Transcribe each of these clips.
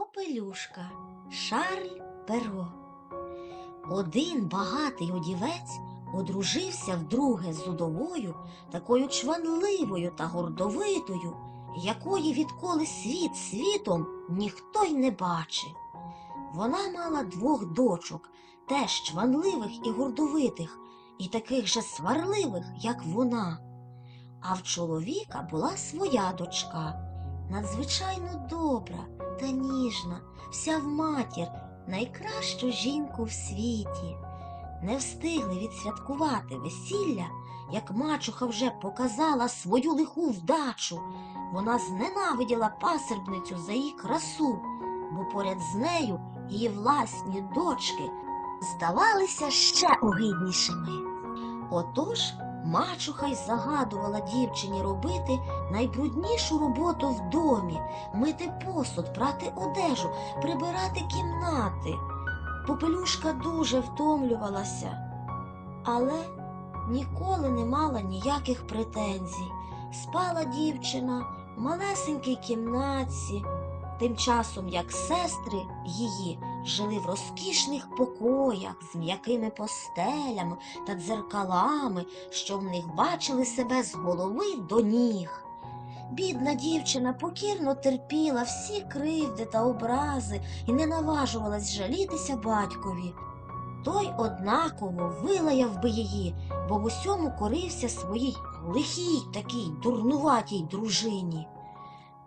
Попелюшка Шарль Перо. Один багатий удівець одружився вдруге з удовою, такою чванливою та гордовитою, якої відколи світ світом ніхто й не бачив. Вона мала двох дочок, теж чванливих і гордовитих, і таких же сварливих, як вона. А в чоловіка була своя дочка, надзвичайно добра та ніжна, вся в матір, найкращу жінку в світі. Не встигли відсвяткувати весілля, як мачуха вже показала свою лиху вдачу. Вона зненавиділа пасербницю за її красу, бо поряд з нею її власні дочки здавалися ще огиднішими. Отож мачуха й загадувала дівчині робити найбруднішу роботу в домі, мити посуд, прати одежу, прибирати кімнати. Попелюшка дуже втомлювалася, але ніколи не мала ніяких претензій. Спала дівчина в малесенькій кімнатці, тим часом як сестри її жили в розкішних покоях з м'якими постелями та дзеркалами, що в них бачили себе з голови до ніг. Бідна дівчина покірно терпіла всі кривди та образи і не наважувалась жалітися батькові. Той однаково вилаяв би її, бо в усьому корився своїй лихій такій дурнуватій дружині.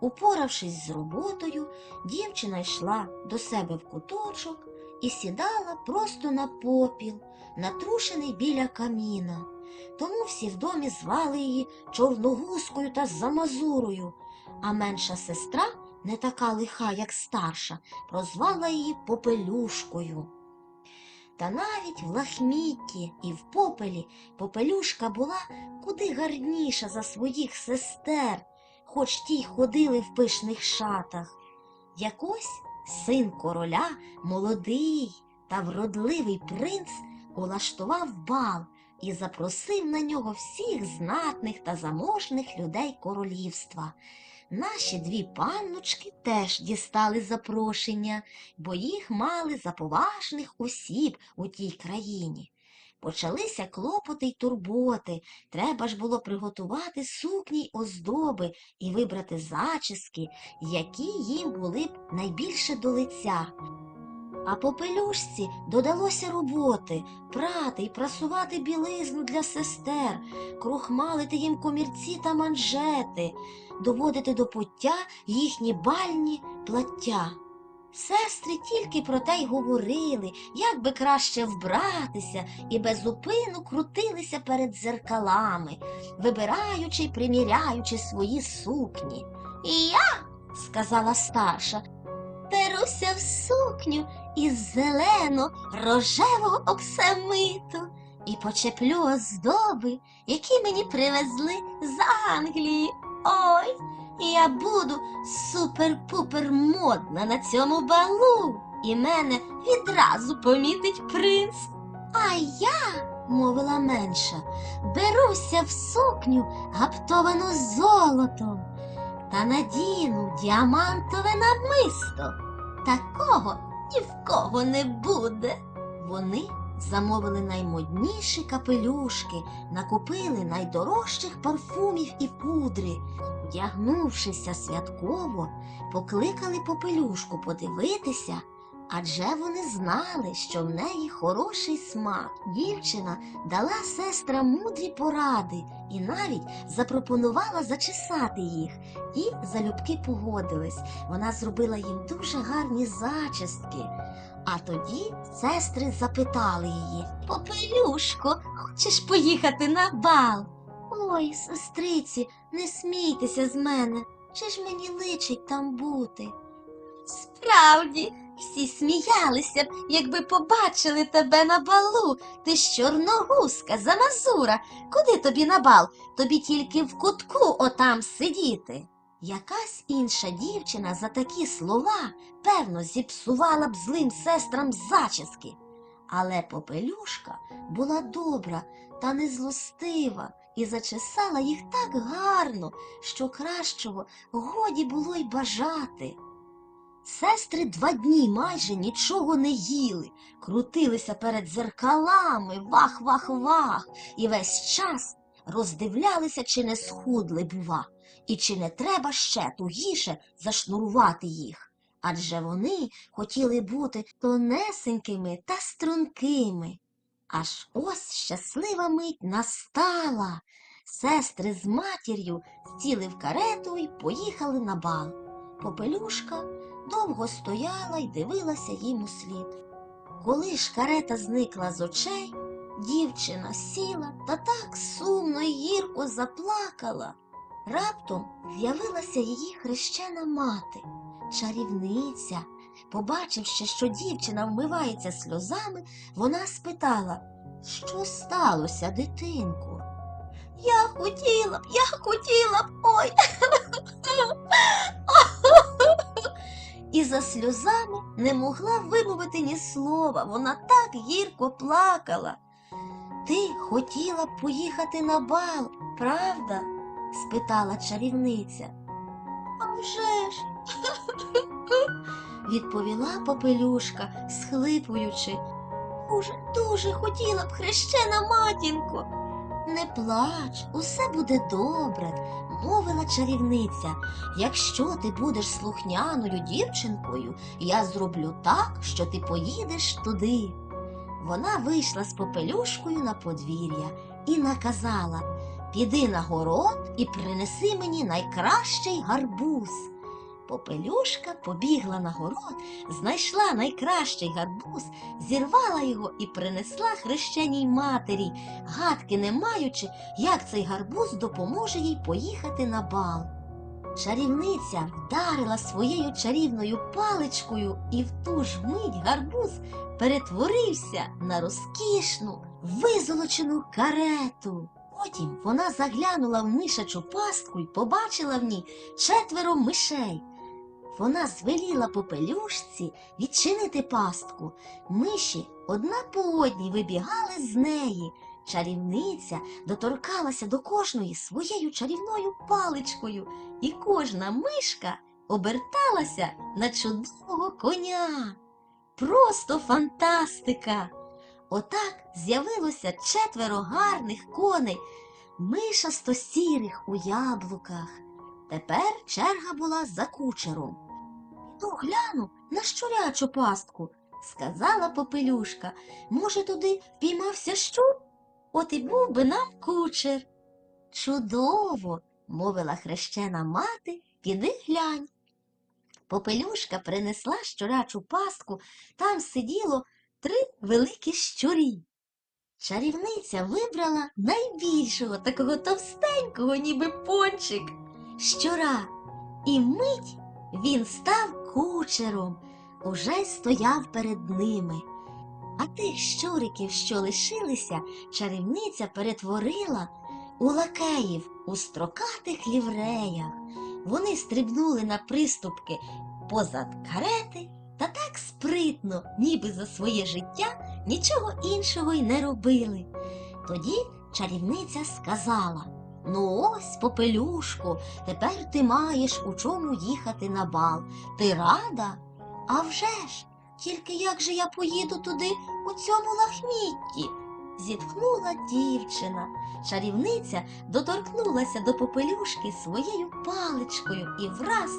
Упоравшись з роботою, дівчина йшла до себе в куточок і сідала просто на попіл, натрушений біля каміна. Тому всі в домі звали її чорногузкою та замазурою, а менша сестра, не така лиха, як старша, прозвала її попелюшкою. Та навіть в лахмітті і в попелі попелюшка була куди гарніша за своїх сестер, хоч ті й ходили в пишних шатах. Якось син короля, молодий та вродливий принц, улаштував бал і запросив на нього всіх знатних та заможних людей королівства. Наші дві панночки теж дістали запрошення, бо їх мали за поважних осіб у тій країні. Почалися клопоти й турботи. Треба ж було приготувати сукні й оздоби і вибрати зачіски, які їм були б найбільше до лиця. А попелюшці додалося роботи прати й прасувати білизну для сестер, крохмалити їм комірці та манжети, доводити до пуття їхні бальні плаття. Сестри тільки про те й говорили, як би краще вбратися, і безупину крутилися перед дзеркалами, вибираючи й приміряючи свої сукні. І я, сказала старша, беруся в сукню із зелено рожевого оксамиту і почеплю оздоби, які мені привезли з Англії. Ой, я буду супер-пупер модна на цьому балу, і мене відразу помітить принц. А я, мовила менша, беруся в сукню, гаптовану золотом, та надіну діамантове намисто. Такого ні в кого не буде. Вони замовили наймодніші капелюшки, накупили найдорожчих парфумів і пудри. Вдягнувшися святково, покликали попелюшку подивитися, адже вони знали, що в неї хороший смак. Дівчина дала сестрам мудрі поради і навіть запропонувала зачесати їх, і залюбки погодились. Вона зробила їм дуже гарні зачіски. А тоді сестри запитали її Попелюшко, хочеш поїхати на бал? Ой, сестриці, не смійтеся з мене. Чи ж мені личить там бути? Справді, всі сміялися б, якби побачили тебе на балу. Ти ж чорногузка, замазура. Куди тобі на бал? Тобі тільки в кутку отам сидіти. Якась інша дівчина за такі слова, певно, зіпсувала б злим сестрам зачіски. Але попелюшка була добра та незлостива і зачесала їх так гарно, що кращого годі було й бажати. Сестри два дні майже нічого не їли, крутилися перед дзеркалами, вах-вах-вах, і весь час роздивлялися, чи не схудли, бува, і чи не треба ще тугіше зашнурувати їх. Адже вони хотіли бути тонесенькими та стрункими. Аж ось щаслива мить настала. Сестри з матір'ю сіли в карету і поїхали на бал. Попелюшка довго стояла й дивилася їм у слід. Коли ж карета зникла з очей, дівчина сіла та так сумно й гірко заплакала. Раптом з'явилася її хрещена мати, чарівниця. Побачивши, що дівчина вмивається сльозами, вона спитала, що сталося, дитинку? Я хотіла б, я хотіла б, ой. За сльозами не могла вимовити ні слова, вона так гірко плакала. Ти хотіла б поїхати на бал, правда? спитала чарівниця. А вже ж, відповіла попелюшка, схлипуючи. Дуже, дуже хотіла б хрещена матінко. Не плач, усе буде добре, мовила чарівниця. Якщо ти будеш слухняною дівчинкою, я зроблю так, що ти поїдеш туди. Вона вийшла з попелюшкою на подвір'я і наказала Піди на город і принеси мені найкращий гарбуз. Попелюшка побігла на город, знайшла найкращий гарбуз, зірвала його і принесла хрещеній матері, гадки не маючи, як цей гарбуз допоможе їй поїхати на бал. Чарівниця вдарила своєю чарівною паличкою, і в ту ж мить гарбуз перетворився на розкішну, визолочену карету. Потім вона заглянула в мишачу пастку і побачила в ній четверо мишей. Вона звеліла попелюшці відчинити пастку. Миші одна по одній вибігали з неї. Чарівниця доторкалася до кожної своєю чарівною паличкою, і кожна мишка оберталася на чудового коня. Просто фантастика! Отак з'явилося четверо гарних коней, мишасто сірих у яблуках. Тепер черга була за кучером. Піду гляну на щурячу пастку, сказала попелюшка. Може, туди впіймався щур? От і був би нам кучер. Чудово, мовила хрещена мати, піди глянь. Попелюшка принесла щурячу пастку, там сиділо три великі щурі. Чарівниця вибрала найбільшого, такого товстенького, ніби пончик, щура, і мить він став кучером, уже стояв перед ними. А тих щуриків, що лишилися, чарівниця перетворила у лакеїв у строкатих лівреях. Вони стрибнули на приступки позад карети та так спритно, ніби за своє життя нічого іншого й не робили. Тоді чарівниця сказала Ну ось, попелюшку, тепер ти маєш у чому їхати на бал. Ти рада? «А вже ж! Тільки як же я поїду туди у цьому лахмітті? зітхнула дівчина. Чарівниця доторкнулася до попелюшки своєю паличкою, і враз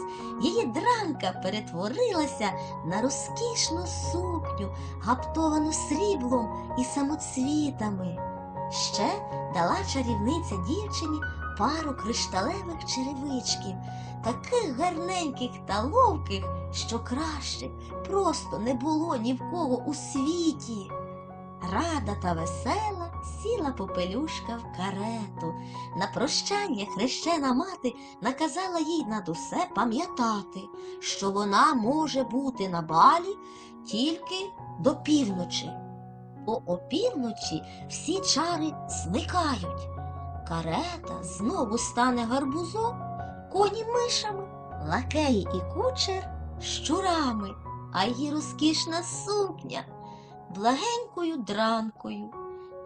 її дранка перетворилася на розкішну сукню, гаптовану сріблом і самоцвітами. Ще дала чарівниця дівчині пару кришталевих черевичків, таких гарненьких та ловких, що краще просто не було ні в кого у світі. Рада та весела сіла попелюшка в карету. На прощання хрещена мати наказала їй над усе пам'ятати, що вона може бути на балі тільки до півночі. Бо опівночі всі чари зникають. Карета знову стане гарбузом, коні мишами, лакеї і кучер щурами, а її розкішна сукня благенькою дранкою.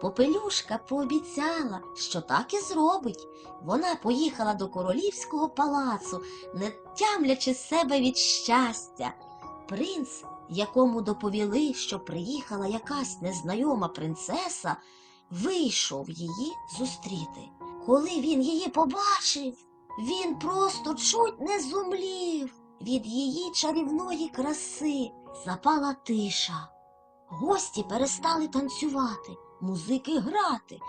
Попелюшка пообіцяла, що так і зробить. Вона поїхала до королівського палацу, не тямлячи себе від щастя. принц, якому доповіли, що приїхала якась незнайома принцеса, вийшов її зустріти. Коли він її побачив, він просто чуть не зумлів від її чарівної краси. Запала тиша. Гості перестали танцювати, музики грати.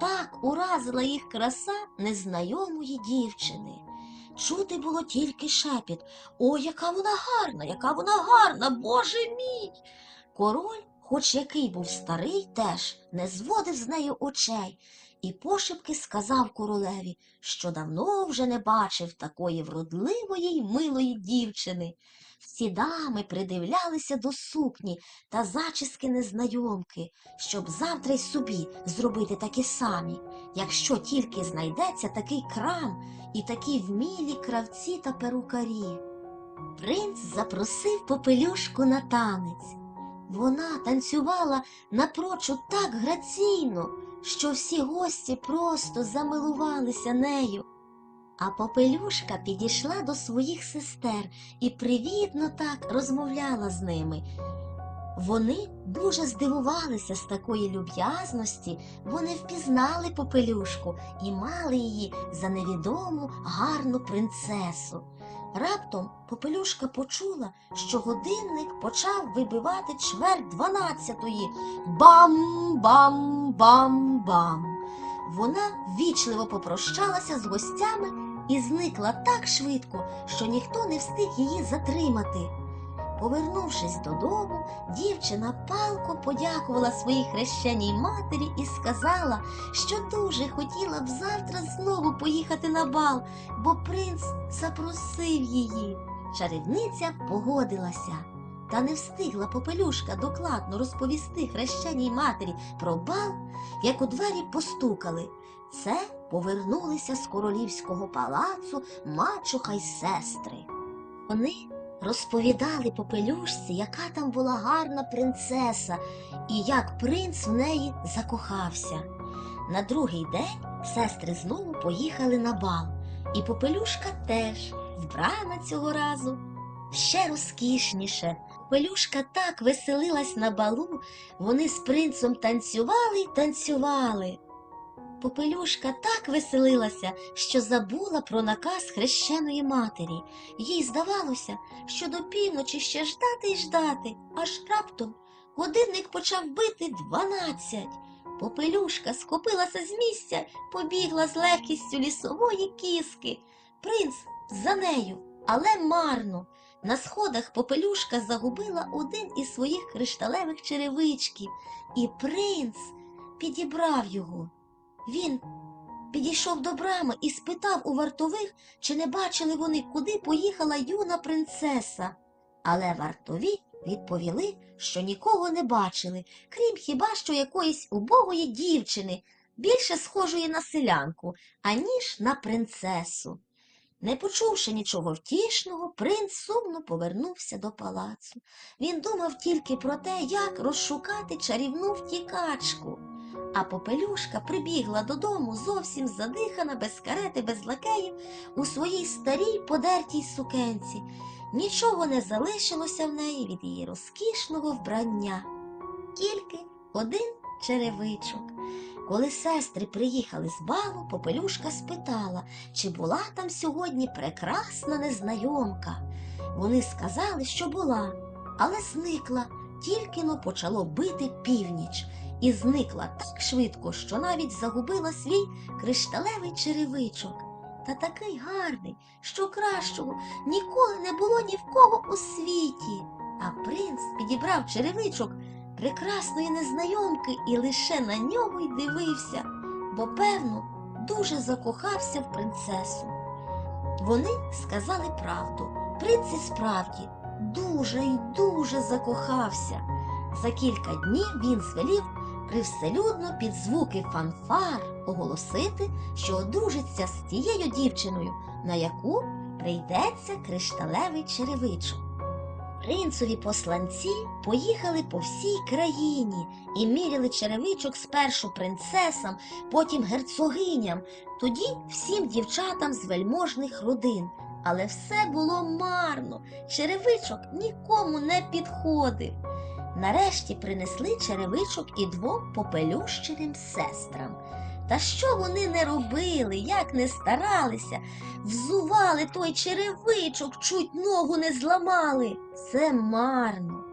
Так уразила їх краса незнайомої дівчини. Чути було тільки шепіт. О, яка вона гарна, яка вона гарна, боже мій. Король, хоч який був старий, теж не зводив з нею очей і пошепки сказав королеві, що давно вже не бачив такої вродливої й милої дівчини. Всі дами придивлялися до сукні та зачіски незнайомки, щоб завтра й собі зробити такі самі, якщо тільки знайдеться такий крам і такі вмілі кравці та перукарі. Принц запросив попелюшку на танець. Вона танцювала напрочуд так граційно, що всі гості просто замилувалися нею. А попелюшка підійшла до своїх сестер і привітно так розмовляла з ними. Вони дуже здивувалися з такої люб'язності, вони впізнали попелюшку і мали її за невідому гарну принцесу. Раптом попелюшка почула, що годинник почав вибивати чверть дванадцятої. Бам-бам-бам-бам. Вона ввічливо попрощалася з гостями і зникла так швидко, що ніхто не встиг її затримати. Повернувшись додому, дівчина палко подякувала своїй хрещеній матері і сказала, що дуже хотіла б завтра знову поїхати на бал, бо принц запросив її. Чарівниця погодилася. Та не встигла попелюшка докладно розповісти хрещеній матері про бал, як у двері постукали. Це повернулися з королівського палацу мачуха й сестри. Вони розповідали попелюшці, яка там була гарна принцеса і як принц в неї закохався. На другий день сестри знову поїхали на бал, і попелюшка теж вбрана цього разу ще розкішніше. Попелюшка так веселилась на балу, вони з принцем танцювали й танцювали. Попелюшка так веселилася, що забула про наказ хрещеної матері. Їй здавалося, що до півночі ще ждати й ждати, аж раптом годинник почав бити дванадцять. Попелюшка схопилася з місця, побігла з легкістю лісової кіски. Принц за нею, але марно. На сходах попелюшка загубила один із своїх кришталевих черевичків, і принц підібрав його. Він підійшов до брами і спитав у вартових, чи не бачили вони, куди поїхала юна принцеса. Але вартові відповіли, що нікого не бачили, крім хіба що якоїсь убогої дівчини, більше схожої на селянку, аніж на принцесу. Не почувши нічого втішного, принц сумно повернувся до палацу. Він думав тільки про те, як розшукати чарівну втікачку. А попелюшка прибігла додому зовсім задихана, без карети, без лакеїв, у своїй старій подертій сукенці. Нічого не залишилося в неї від її розкішного вбрання. Тільки один черевичок. Коли сестри приїхали з балу, попелюшка спитала, чи була там сьогодні прекрасна незнайомка. Вони сказали, що була, але зникла, тільки но почало бити північ, і зникла так швидко, що навіть загубила свій кришталевий черевичок. Та такий гарний, що кращого ніколи не було ні в кого у світі. А принц підібрав черевичок прекрасної незнайомки і лише на нього й дивився, бо, певно, дуже закохався в принцесу. Вони сказали правду. Принц і справді дуже й дуже закохався. За кілька днів він звелів привселюдно під звуки фанфар оголосити, що одружиться з тією дівчиною, на яку прийдеться кришталевий черевичок. Принцові посланці поїхали по всій країні і міряли черевичок спершу принцесам, потім герцогиням, тоді всім дівчатам з вельможних родин. Але все було марно, черевичок нікому не підходив. Нарешті принесли черевичок і двом попелющеним сестрам. Та що вони не робили, як не старалися, взували той черевичок, чуть ногу не зламали. Це марно.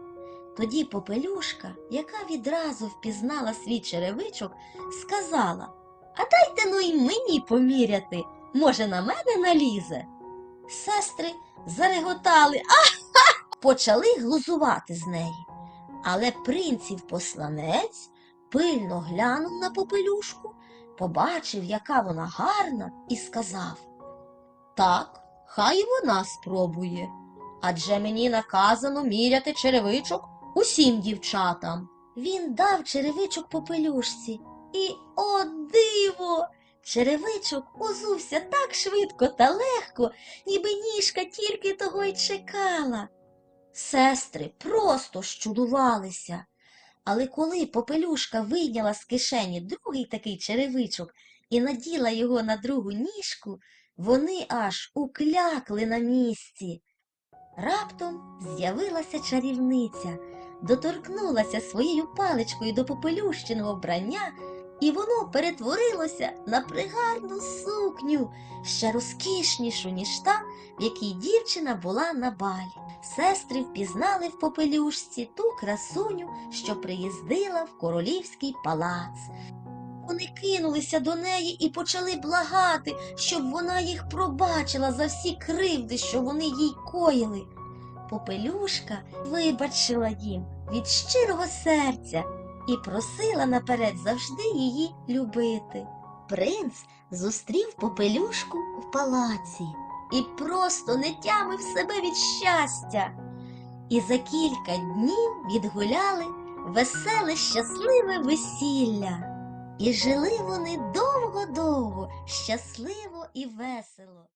Тоді попелюшка, яка відразу впізнала свій черевичок, сказала А дайте ну й мені поміряти, може, на мене налізе. Сестри зареготали, а почали глузувати з неї. Але принців посланець пильно глянув на попелюшку, побачив, яка вона гарна, і сказав Так, хай вона спробує. Адже мені наказано міряти черевичок усім дівчатам. Він дав черевичок попелюшці, і о диво! Черевичок узувся так швидко та легко, ніби ніжка тільки того й чекала. Сестри просто щудувалися. Але коли попелюшка вийняла з кишені другий такий черевичок і наділа його на другу ніжку, вони аж уклякли на місці. Раптом з'явилася чарівниця, доторкнулася своєю паличкою до попелющеного вбрання, і воно перетворилося на пригарну сукню, ще розкішнішу, ніж та, в якій дівчина була на балі. Сестри впізнали в попелюшці ту красуню, що приїздила в королівський палац. Вони кинулися до неї і почали благати, щоб вона їх пробачила за всі кривди, що вони їй коїли. Попелюшка вибачила їм від щирого серця і просила наперед завжди її любити. Принц зустрів попелюшку в палаці і просто не тямив себе від щастя. І за кілька днів відгуляли веселе, щасливе весілля. І жили вони довго-довго, щасливо і весело.